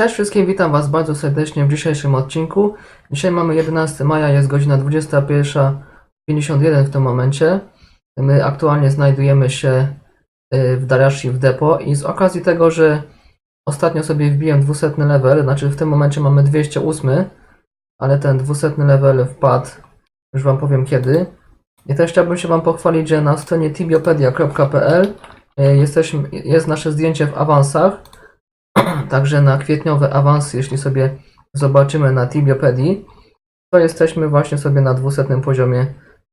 Cześć wszystkim, witam Was bardzo serdecznie w dzisiejszym odcinku. Dzisiaj mamy 11 maja, jest godzina 21.51 w tym momencie. My aktualnie znajdujemy się y, w Darashi w depo i z okazji tego, że ostatnio sobie wbiłem 200 level, znaczy w tym momencie mamy 208, ale ten 200 level wpadł, już Wam powiem kiedy. I też chciałbym się Wam pochwalić, że na stronie tibiopedia.pl y, jesteśmy, jest nasze zdjęcie w awansach. Także na kwietniowe awansy, jeśli sobie zobaczymy na Tibiopedii, to jesteśmy właśnie sobie na 200 poziomie.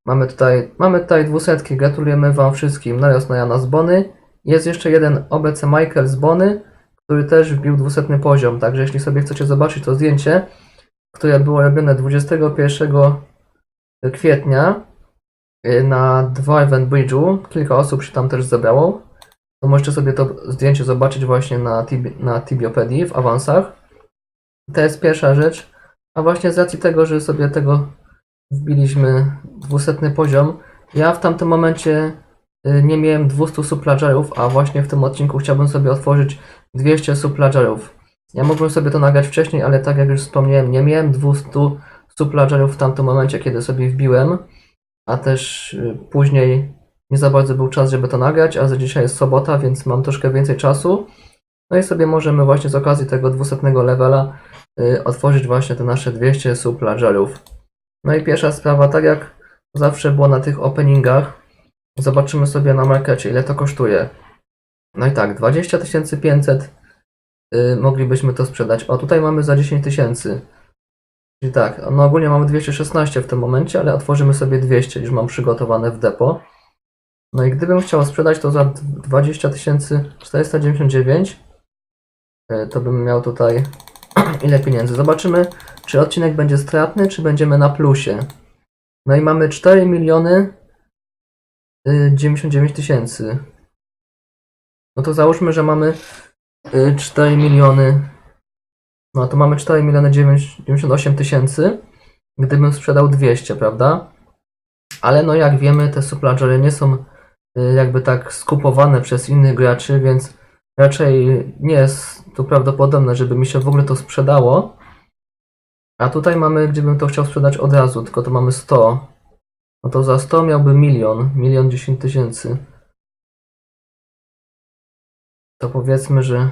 Mamy tutaj, mamy tutaj 200. Gratulujemy Wam wszystkim. Naraz na Jana z Bony. Jest jeszcze jeden obecny Michael z Bony, który też wbił 200 poziom. Także jeśli sobie chcecie zobaczyć to zdjęcie, które było robione 21 kwietnia y, na Dwarven Bridge'u, kilka osób się tam też zebrało to możecie sobie to zdjęcie zobaczyć właśnie na, tibi, na Tibiopedii w awansach. To jest pierwsza rzecz. A właśnie z racji tego, że sobie tego wbiliśmy 200 poziom, ja w tamtym momencie y, nie miałem 200 suplagerów, a właśnie w tym odcinku chciałbym sobie otworzyć 200 suplagerów. Ja mogłem sobie to nagrać wcześniej, ale tak jak już wspomniałem, nie miałem 200 suplagerów w tamtym momencie, kiedy sobie wbiłem, a też y, później nie za bardzo był czas, żeby to nagrać, a za dzisiaj jest sobota, więc mam troszkę więcej czasu. No i sobie możemy właśnie z okazji tego 200 levela y, otworzyć właśnie te nasze 200 suplagerów. No i pierwsza sprawa, tak jak zawsze było na tych openingach, zobaczymy sobie na markecie ile to kosztuje. No i tak, 20 500 y, moglibyśmy to sprzedać. O, tutaj mamy za 10 tysięcy. Czyli tak, no ogólnie mamy 216 w tym momencie, ale otworzymy sobie 200, już mam przygotowane w depo. No i gdybym chciał sprzedać to za 20 499, e, to bym miał tutaj ile pieniędzy. Zobaczymy, czy odcinek będzie stratny, czy będziemy na plusie. No i mamy 4 miliony y, 99 tysięcy. No to załóżmy, że mamy y, 4 miliony. No to mamy 4 miliony 98 tysięcy, gdybym sprzedał 200, prawda? Ale no jak wiemy, te suplagery nie są y, jakby tak skupowane przez innych graczy, więc raczej nie jest to prawdopodobne, żeby mi się w ogóle to sprzedało. A tutaj mamy, gdybym to chciał sprzedać od razu, tylko to mamy 100. No to za 100 miałby milion, milion 10 tysięcy. To powiedzmy, że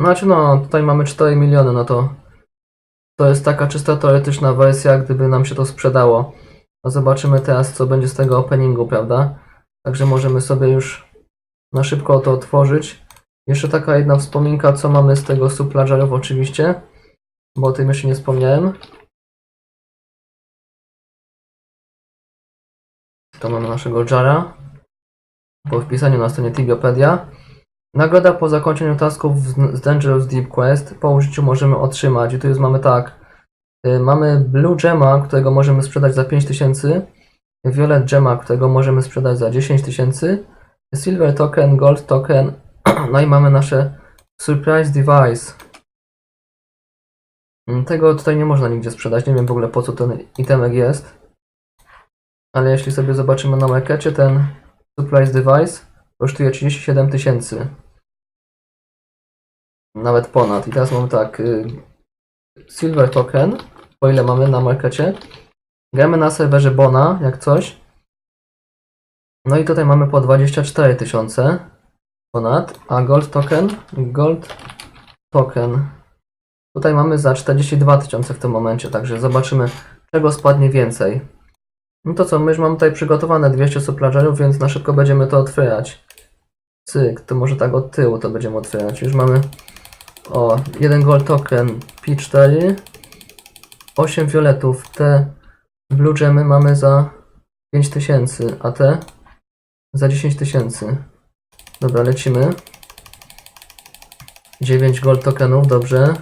Znaczy no, tutaj mamy 4 miliony, no to to jest taka czysta teoretyczna wersja, gdyby nam się to sprzedało. No zobaczymy teraz, co będzie z tego openingu, prawda? Także możemy sobie już na szybko to otworzyć. Jeszcze taka jedna wspominka, co mamy z tego suplagerów oczywiście, bo o tym jeszcze nie wspomniałem. To mamy naszego jara po wpisaniu na stronie Tibiopedia. Nagroda po zakończeniu tasków z Dangerous Deep Quest po użyciu możemy otrzymać. I tu już mamy tak. y, Mamy Blue Gemma, którego możemy sprzedać za 5000. Violet Gemma, którego możemy sprzedać za 10 tysięcy. Silver Token, Gold Token. No i mamy nasze Surprise Device. Mm, Tego tutaj nie można nigdzie sprzedać. Nie wiem w ogóle po co ten itemek jest. Ale jeśli sobie zobaczymy na markecie, ten Surprise Device kosztuje 37 tysięcy. Nawet ponad. I teraz mamy tak. y, Silver Token, o ile mamy na markecie. Gramy na serwerze Bona, jak coś. No i tutaj mamy po 24 tysiące ponad. A Gold Token, Gold Token. Tutaj mamy za 42 tysiące w tym momencie, także zobaczymy, czego spadnie więcej. No to co, my już mamy tutaj przygotowane 200 suplagerów, więc na szybko będziemy to otwierać. Cyk, to może tak od tyłu to będziemy otwierać. Już mamy o, jeden gold token P4, 8 fioletów. Te blue gemy mamy za 5000, a te za 10 tysięcy. Dobra, lecimy. 9 gold tokenów, dobrze.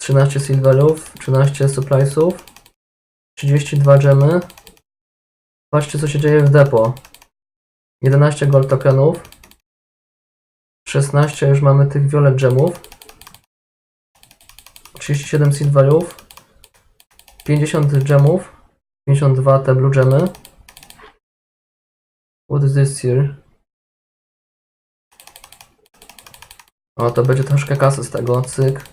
13 silverów, 13 suppliesów, 32 gemy. Patrzcie co się dzieje w depo. 11 gold tokenów. 16 już mamy tych violet gemów. 37 silverów. 50 gemów. 52 te blue gemy. What is this here? O, to będzie troszkę kasy z tego, cyk.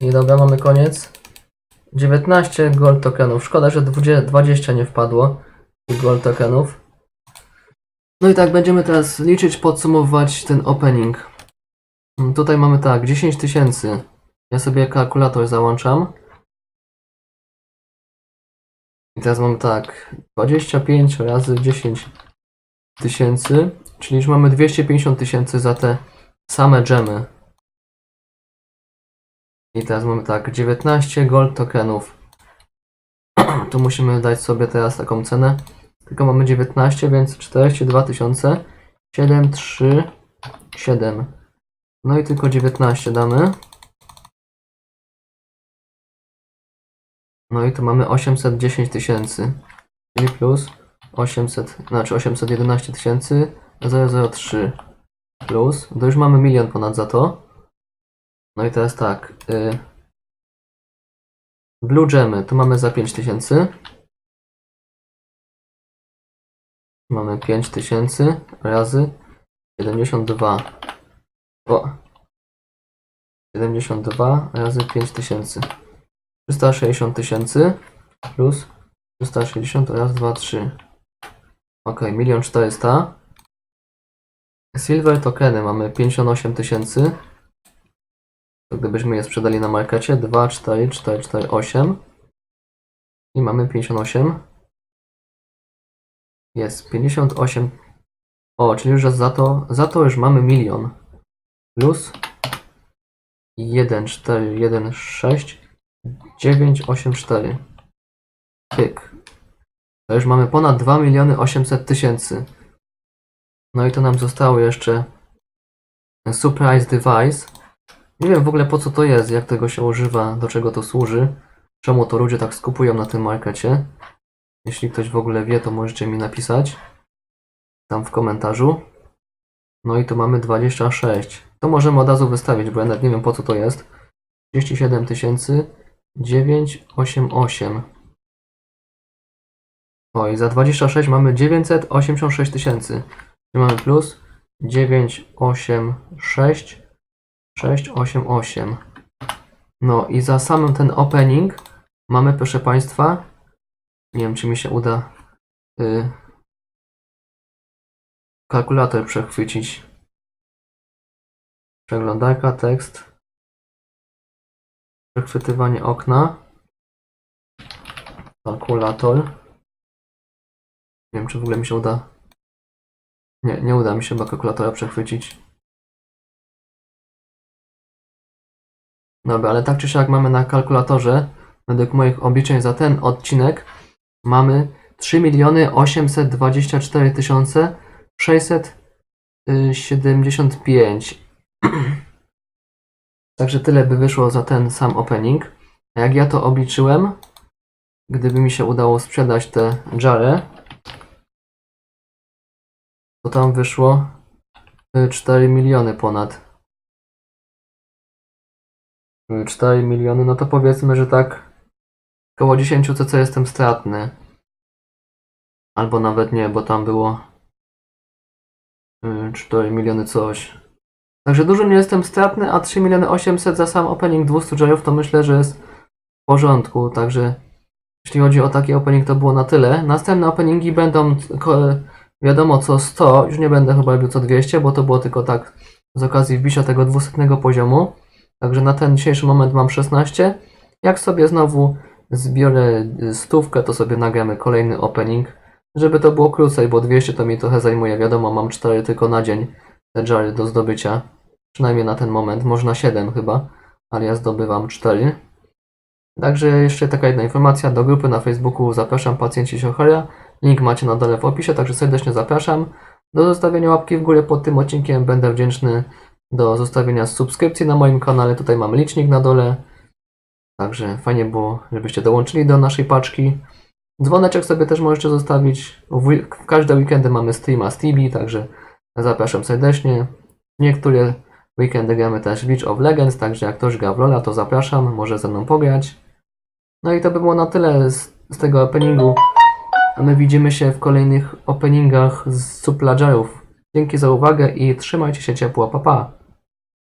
I dobra, mamy koniec. 19 gold tokenów. Szkoda, że 20 20 nie wpadło gold tokenów. No i tak, będziemy teraz liczyć, podsumowywać ten opening. Mm, Tutaj mamy tak, 10 tysięcy. Ja sobie kalkulator załączam. I teraz mamy tak, 25 razy 10 tysięcy, czyli już mamy 250 tysięcy za te same gemy. I teraz mamy tak, 19 gold tokenów. Tu musimy dać sobie teraz taką cenę. Tylko mamy 19, więc 42 tysiące. 7, 3, 7. No i tylko 19 damy. No i tu mamy 810 tysięcy. Czyli plus 800, znaczy 811 tysięcy 003 plus. To już mamy milion ponad za to. No i teraz tak. Y, Blue Gemy tu mamy za 5000. Mamy 5000 razy 72. O. 72 razy 5000. 360 tysięcy plus 360 raz 2, 3. Ok, 1 400. Silver tokeny mamy 58 tysięcy. To gdybyśmy je sprzedali na markecie 2, 4, 4, 4, 8. I mamy 58. Jest 58. O, czyli już za to, za to już mamy milion. Plus 1, 4, 1, 6, 9, 8, 4. Pyk. To już mamy ponad 2 miliony 800 tysięcy. No i to nam zostało jeszcze Surprise Device. Nie wiem w ogóle po co to jest, jak tego się używa, do czego to służy. Czemu to ludzie tak skupują na tym markecie. Jeśli ktoś w ogóle wie, to możecie mi napisać. Tam w komentarzu. No i tu mamy 26. To możemy od razu wystawić, bo ja nawet nie wiem po co to jest. 37 tysięcy 988. O i za 26 mamy 986 tysięcy. Czyli mamy plus 986 688. No i za samym ten opening mamy, proszę Państwa, nie wiem czy mi się uda y, kalkulator przechwycić. Przeglądarka, tekst, przechwytywanie okna, kalkulator. Nie wiem czy w ogóle mi się uda. Nie, nie uda mi się chyba kalkulatora przechwycić. Dobra, ale tak czy siak mamy na kalkulatorze, według moich obliczeń za ten odcinek, mamy 3 miliony 824 tysiące 675. Także tyle by wyszło za ten sam opening. A jak ja to obliczyłem, gdyby mi się udało sprzedać te jary, to tam wyszło y, 4 miliony ponad. 4 miliony, no to powiedzmy, że tak około 10 cc jestem stratny. Albo nawet nie, bo tam było y, 4 miliony coś. Także dużo nie jestem stratny, a 3 miliony 800 za sam opening 200 joyów to myślę, że jest w porządku. Także jeśli chodzi o taki opening to było na tyle. Następne openingi będą wiadomo co 100, już nie będę chyba robił co 200, bo to było tylko tak z okazji wbicia tego 200 poziomu. Także na ten dzisiejszy moment mam 16. Jak sobie znowu zbiorę stówkę, to sobie nagramy kolejny opening, żeby to było krócej, bo 200 to mi trochę zajmuje. Wiadomo, mam 4 tylko na dzień te jary do zdobycia. Przynajmniej na ten moment, można 7 chyba, ale ja zdobywam 4. Także jeszcze taka jedna informacja, do grupy na Facebooku zapraszam pacjenci Siochora. Link macie na dole w opisie, także serdecznie zapraszam. Do zostawienia łapki w górę pod tym odcinkiem będę wdzięczny do zostawienia subskrypcji na moim kanale. Tutaj mam licznik na dole. Także fajnie było, żebyście dołączyli do naszej paczki. Dzwoneczek sobie też możecie zostawić. W, każde weekendy mamy streama z Tibi, także zapraszam serdecznie. Niektóre weekendy gramy też League of Legends, także jak ktoś gra w Lola, to zapraszam, może ze mną pograć. No i to by było na tyle z, z tego openingu. A my widzimy się w kolejnych openingach z Suplagerów. Dzięki za uwagę i trzymajcie się ciepło. Pa pa!